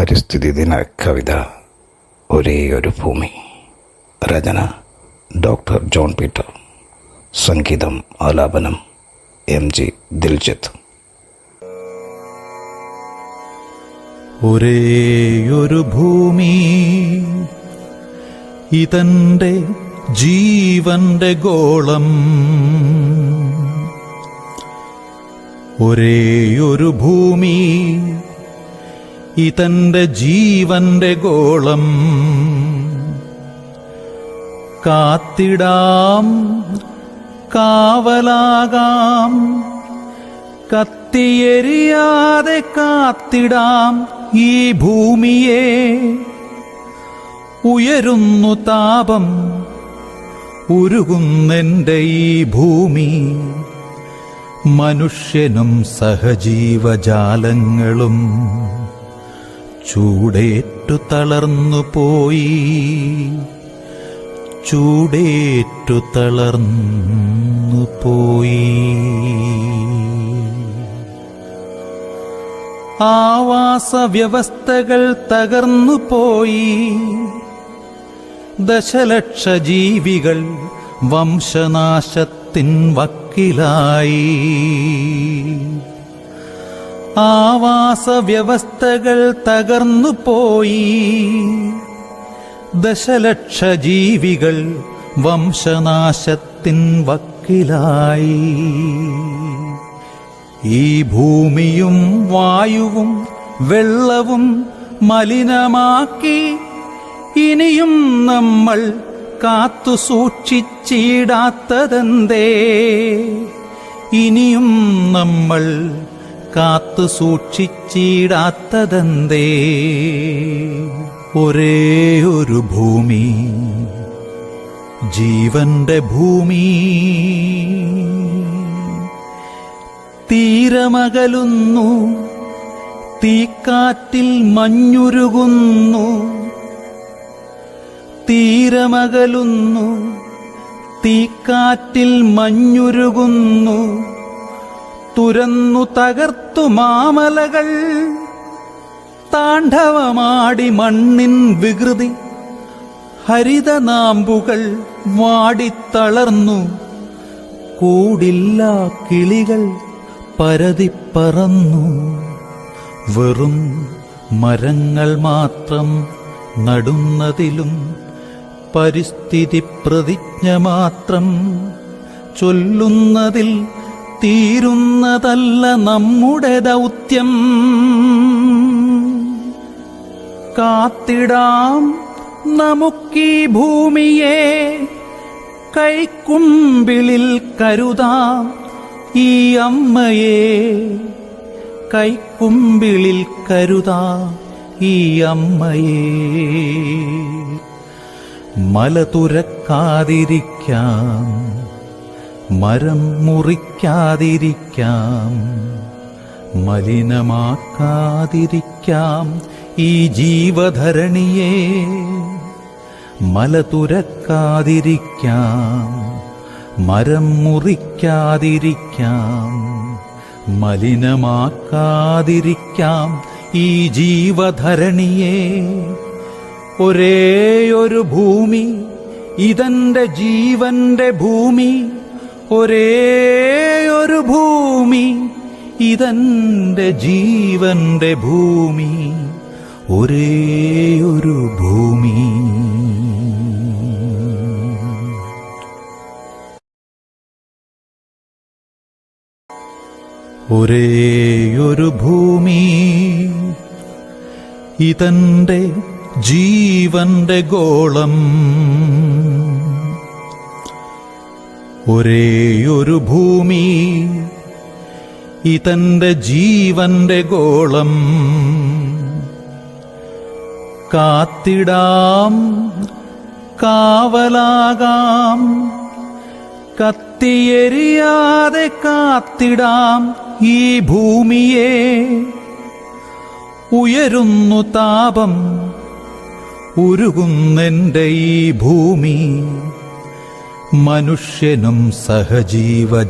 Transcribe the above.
പരിസ്ഥിതി ദിന കവിത ഒരേ ഒരു ഭൂമി. രചന ഡോക്ടർ ജോൺ പീറ്റർ. സംഗീതം ആലാപനം എം ജി ദിൽജിത്ത്. ഒരേയൊരു ഭൂമി ഇതന്റെ ജീവന്റെ ഗോളം. ഒരേയൊരു ഭൂമി ഇതന്റെ ജീവന്റെ ഗോളം. കാത്തിടാം കാവലാകാം കത്തിയെരിയാതെ കാത്തിടാം ഈ ഭൂമിയെ. ഉയരുന്നു താപം ഉരുകുന്നെന്റെ ഈ ഭൂമി. മനുഷ്യനും സഹജീവജാലങ്ങളും ചൂടേറ്റു തളർന്നു പോയി. ചൂടേറ്റു തളർന്നു പോയി. ആവാസ വ്യവസ്ഥകൾ തകർന്നു പോയി. ദശലക്ഷ ജീവികൾ വംശനാശത്തിൻ വക്കിലായി. ആവാസ വ്യവസ്ഥകൾ തകർന്നു പോയി. ദശലക്ഷ ജീവികൾ വംശനാശത്തിൻ വക്കിലായി. ഈ ഭൂമിയും വായുവും വെള്ളവും മലിനമാക്കി ഇനിയും നമ്മൾ കാത്തു സൂക്ഷിച്ചിടാത്തതെന്തേ? ഇനിയും നമ്മൾ കാത്തു സൂക്ഷിച്ചിടാത്തതെന്തേ? ഒരേ ഒരു ഭൂമി ജീവന്റെ ഭൂമി. തീരമകലുന്നു തീക്കാറ്റിൽ മഞ്ഞുരുകുന്നു. തീരമകലുന്നു തീക്കാറ്റിൽ മഞ്ഞുരുകുന്നു. തുരന്നു തകർത്തു മാമലകൾ. താണ്ഡവമാടി മണ്ണിൻ വികൃതി ഹരിതനാമ്പുകൾ വാടിത്തളർന്നു. കൂടില്ല കിളികൾ പരതിപ്പറന്നു. വെറും മരങ്ങൾ മാത്രം നടുന്നതിലും പരിസ്ഥിതി പ്രതിജ്ഞ മാത്രം ചൊല്ലുന്നതിൽ തീരുന്നതല്ല നമ്മുടെ ദൗത്യം. കാത്തിടാം നമുക്കീ ഭൂമിയെ കൈക്കുമ്പിളിൽ കരുതാം ഈ അമ്മയെ കൈക്കുമ്പിളിൽ കരുതാം ഈ അമ്മയെ. മല തുരക്കാതിരിക്കാം. മരം മുറിക്കാതിരിക്കാം. മലിനമാക്കാതിരിക്കാം ഈ ജീവധരണിയെ. മല തുരക്കാതിരിക്കാം. മരം മുറിക്കാതിരിക്കാം. മലിനമാക്കാതിരിക്കാം ഈ ജീവധരണിയെ. ഒരേയൊരു ഭൂമി ഇതെന്റെ ജീവന്റെ ഭൂമി. ഒരേയൊരു ഭൂമി ഇതെന്റെ ജീവന്റെ ഭൂമി. ഒരേ ഒരു ഭൂമി. ഒരേ ഒരു ഭൂമി ഇതന്റെ ജീവന്റെ ഗോളം. ഒരേയൊരു ഭൂമി ഇതന്റെ ജീവന്റെ ഗോളം. കാത്തിടാം കാവലാകാം കത്തിയെരിയാതെ കാത്തിടാം ഈ ഭൂമിയെ. ഉയരുന്നു താപം ഉരുകുന്നെന്റെ ഈ ഭൂമി. മനുഷ്യനും സഹജീവ